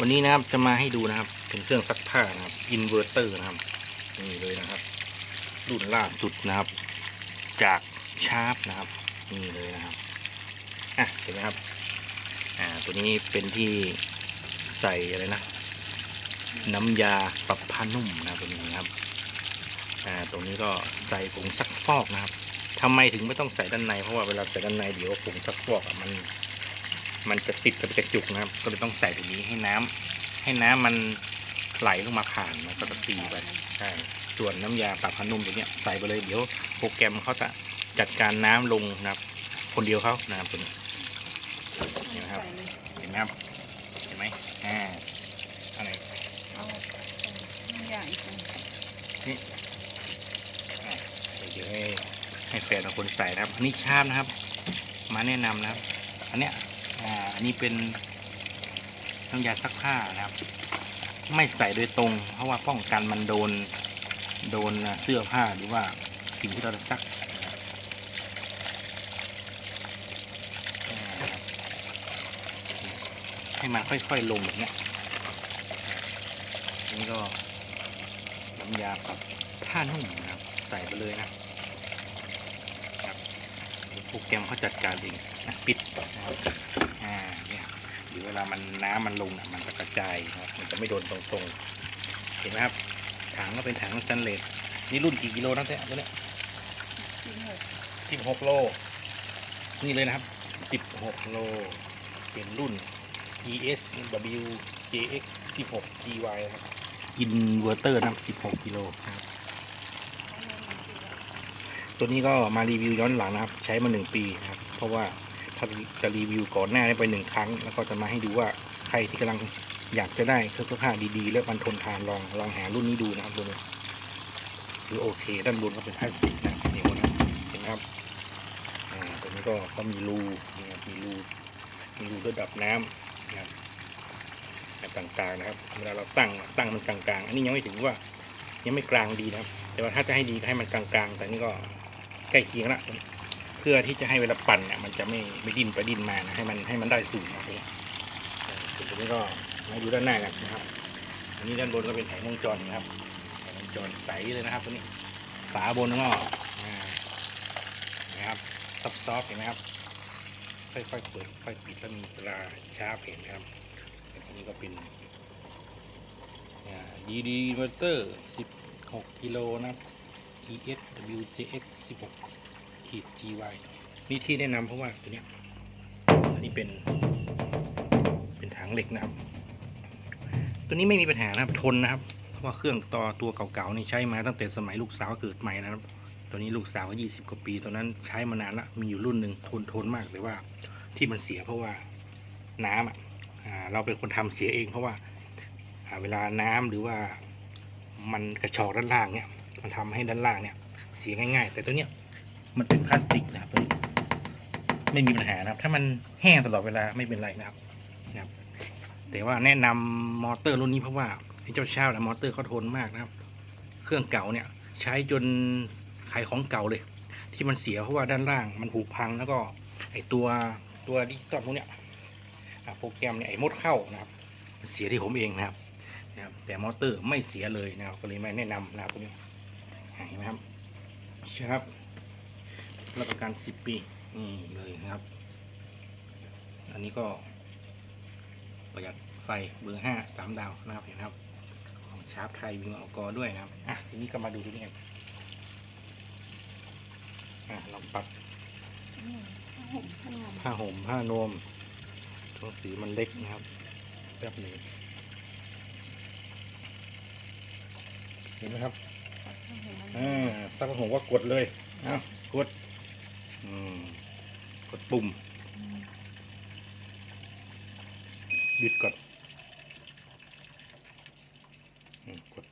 วันนี้นะครับจะมาให้ดูนะครับเป็นเครื่องซักผ้านะครับอินเวอร์เตอร์นะครับนี่เลยนะครับรุ่นล่าสุดนะครับ จากชาร์ปนะครับนี่เลยนะครับอะเห็นไหมครับ อ่าตัวนี้เป็นที่ใส่อะไรนะ น้ำยาปรับผ้านุ่มนะครับตัวนี้นะครับอ่าตรงนี้ก็ใส่ผงซักฟอกนะครับทำไมถึงไม่ต้องใส่ด้านในเพราะว่าเวลาใส่ด้านในเดี๋ยวผงซักฟอกมัน มันจะติดกับกระจุกนะครับ ก็เลยต้องใส่ตรงนี้ให้น้ำให้น้ำมันไหลลงมาผ่านมันก็จะตีไปใช่ส่วนน้ำยาปรับผ้านุ่มตัวเนี้ยใส่ไปเลยเดี๋ยวโปรแกรมเขาจะจัดการน้ำลงนะครับ คนเดียวเขานะครับตัวนี้เห็นไหมครับเห็นไหมครับเห็นไหมอ่าอะไรเอาน้ำยาอีกคนอะเดี๋ยวให้ให้แฟนของคนใส่นะครับอันนี้ชาบนะครับ มาแนะนำนะครับอันเนี้ย อ่าอันนี้เป็นน้ำยาซักผ้านะครับ ไม่ใส่โดยตรง เพราะว่าป้องกันมันโดนโดนเสื้อผ้าหรือว่าสิ่งที่เราจะซักให้มันค่อยๆลงแบบนี้อันนี้ก็น้ำยาปรับผ้านุ่มนะครับ ใส่ไปเลยนะครับเดี๋ยวโปรแกรมเขาจัดการเองนะปิดนะครับ หรือเวลามันน้ำมันลงน่ะมันจะกระจายนะครับมันจะไม่โดนตรงๆ เห็นไหมครับถังก็เป็นถังสแตนเลสนี่รุ่นกี่กิโลนะเต้ตัวเนี้ยสิบหกโล นี่เลยนะครับสิบหกโล เป็นรุ่น ES W JX 16 GY ครับอินเวอร์เตอร์นะครับ16กิโลครับ ตัวนี้ก็มารีวิวย้อนหลังนะครับ ใช้มาหนึ่งปีนะครับ เพราะว่า จะรีวิวก่อนหน้าไปหนึ่งครั้ง แล้วก็จะมาให้ดูว่าใครที่กำลังอยากจะได้เครื่องเสื้อผ้าดีๆ และมันทนทานลองลองหารุ่นนี้ดูนะครับตัวนี้คือโอเค ด้านบนก็เป็นพลาสติกนะเหนียวนะเห็นครับอ่าตัวนี้ก็ก็มีรูนะครับมีรูมีรูระดับน้ำนะครับแบบต่างๆนะครับเวลาเราตั้งตั้งมันกลางๆ อันนี้ยังไม่ถึงว่ายังไม่กลางดีนะครับ แต่ว่าถ้าจะให้ดีให้มันกลางๆ แต่นี่ก็ใกล้เคียงละ เพื่อที่จะให้เวลาปั่นเนี่ยมันจะไม่ไม่ดิ้นไปดิ้นมานะให้มันให้มันได้สูงนะตรงนี้เออส่วนตัวนี้ก็มาดูด้านหน้ากันนะครับ อันนี้ด้านบนก็เป็นแผงวงจรนะครับแผงวงจรใสเลยนะครับตัวนี้ฝาบนก็นะครับซับซอฟเห็นไหมครับค่อยๆเปิดค่อยปิดแล้วมีตราชาร์ปเห็นครับอันนี้ก็เป็นดีดีเวอเตอร์ 16 กิโลนะครับ ES WJX 16 ขีด GY นี่ที่แนะนำเพราะว่าตัวเนี้ยอันนี้เป็นเป็นถังเหล็กนะครับ ตัวนี้ไม่มีปัญหานะครับทนนะครับ เพราะว่าเครื่องต่อตัวเก่าๆนี่ใช้มาตั้งแต่สมัยลูกสาวเกิดใหม่นะครับ ตัวนี้ลูกสาวก็20กว่าปีตอนนั้นใช้มานานละมีอยู่รุ่นหนึ่งทนทนมากแต่ว่าที่มันเสียเพราะว่าน้ำอะเราเป็นคนทำเสียเอง เพราะว่าเวลาน้ำหรือว่ามันกระชอกด้านล่างเนี่ยมันทำให้ด้านล่างเนี่ยเสียง่าย ๆ แต่ตัวเนี้ย มันเป็นพลาสติกนะครับไม่มีปัญหานะครับ ถ้ามันแห้งตลอดเวลาไม่เป็นไรนะครับนะครับ แต่ว่าแนะนำมอเตอร์รุ่นนี้เพราะว่าไอ้เจ้าเช่านะมอเตอร์เขาทนมากนะครับ เครื่องเก่าเนี่ย ใช้จนขายของเก่าเลย ที่มันเสียเพราะว่าด้านล่างมันผุพังแล้วก็ไอ้ตัวตัวดิจิตอลพวกเนี้ยโปรแกรมเนี่ยไอ้มดเข้านะครับ เสียที่ผมเองนะครับนะครับ แต่มอเตอร์ไม่เสียเลยนะครับก็เลยไม่แนะนำนะครับตรงนี้อ่เห็นไหมครับครับ รับประกันสิบปีนี่เลยนะครับ อันนี้ก็ประหยัดไฟเบอร์ห้าสามดาวนะครับเห็นไหมครับของชาร์ปไทยวิงออกกอด้วยนะครับอะทีนี้ก็มาดูตัวนี้กันอะลองปรับอืมผ้าห่มผ้านวมผ้าห่มผ้านวมตัวสีมันเล็กนะครับแป๊บหนึ่งเห็นไหมครับผ้าห่มมันอ่าซักผ้าห่มว่ากดเลยเอากดอืม กดปุ่มอืมหยุดก่อนอืมกด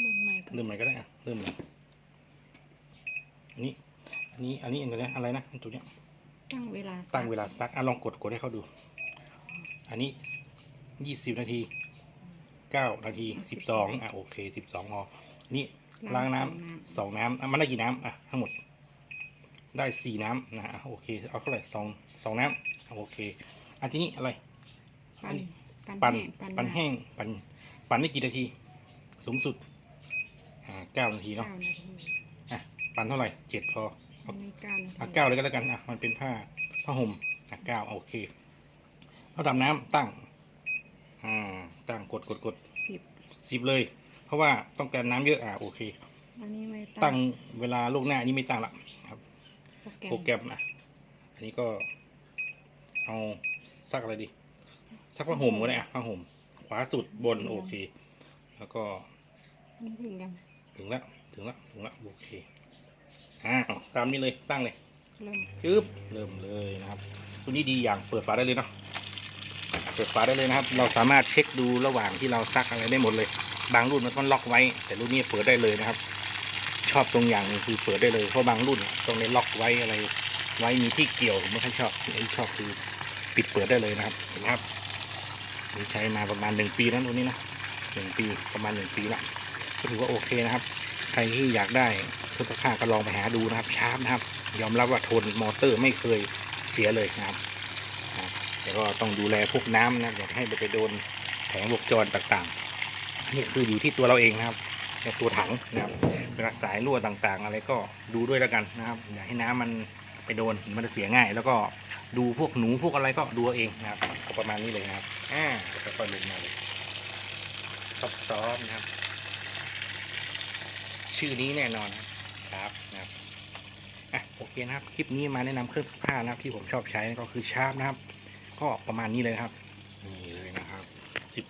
เริ่มใหม่ก่อนเริ่มใหม่ก็ได้อะเริ่มเลยอันนี้อันนี้อันนี้อันนี้อะไรนะอันตัวเนี้ยตั้งเวลาตั้งเวลาซักอะลองกดกดให้เขาดู อันนี้ยี่สิบนาทีเก้านาทีสิบสองอะโอเคสิบสองพอนี่ ล้างน้ำสองน้ำอะมันได้กี่น้ำอะทั้งหมด ได้สี่น้ำนะอะโอเคเอาเท่าไหร่สองสองน้ำอะโอเคอันที่นี้อะไรปั่นปั่นแห้งปั่นแห้งปั่นปั่นได้กี่นาที สูงสุดอ่าเก้านาทีเนาะเก้านาทีอะปั่นเท่าไหร่เจ็ดพออันนี้เก้านาทีอะเก้าเลยก็แล้วกันอะมันเป็นผ้าผ้าห่มอะเก้าโอเคผ้าดำน้ำตั้งอ่าตั้งกดกดกดสิบสิบเลยเพ ราะว่าต้องการน้ำเยอะอะโอเค อันนี้ไม่ตั้งเวลาลูกหน้าอันนี้ไม่ตั้งละครับโปรแกรมโปรแกรมนะอันนี้ก็เอาซักอะไรดีซักผ้าห่มก็ได้อะผ้าห่มขวาสุดบนโอเค แล้วก็อันนี้ถึงยังถึงละถึงละถึงละโอเคอ่าตามนี้เลยตั้งเลยเริ่มปึ๊บเริ่มเลยนะครับตัวนี้ดีอย่างเปิดฝาได้เลยเนาะเปิดฝาได้เลยนะครับ เราสามารถเช็คดูระหว่างที่เราซักอะไรได้หมดเลย บางรุ่นมันต้องล็อกไว้ แต่รุ่นนี้เปิดได้เลยนะครับ ชอบตรงอย่างนึงคือเปิดได้เลยเพราะบางรุ่นต้องได้ล็อกไว้อะไร ไว้มีที่เกี่ยวผมไม่ค่อยชอบที่ชอบคือปิดเปิดได้เลยนะครับเห็นไหมครับนี่ใช้มาประมาณหนึ่งปีแล้วตัวนี้นะหนึ่งปีประมาณหนึ่งปีละก็ถือว่าโอเคนะครับ ใครที่อยากได้เครื่องผ้าก็ลองไปหาดูนะครับชาร์ปนะครับ ยอมรับว่าทนมอเตอร์ไม่เคยเสียเลยนะครับนะครับแต่ก็ต้องดูแลพวกน้ำนะอย่าให้ไปโดนแผงวงจรต่างๆ นี่คืออยู่ที่ตัวเราเองนะครับในตัวถังนะครับเวลาสายรั่วต่างๆ อะไรก็ดูด้วยแล้วกันนะครับอย่าให้น้ำมันไปโดนมันจะเสียง่าย แล้วก็ดูพวกหนูพวกอะไรก็ดูเอาเองนะครับก็ประมาณนี้เลยนะครับอ่าแล้วก็ลงมาเลยซอฟๆนะครับ ชื่อนี้แน่นอนนะครับนะครับอะโอเคนะครับคลิปนี้มาแนะนำเครื่องซักผ้านะครับ ที่ผมชอบใช้ก็คือชาร์ปนะครับ ก็ประมาณนี้เลยครับนี่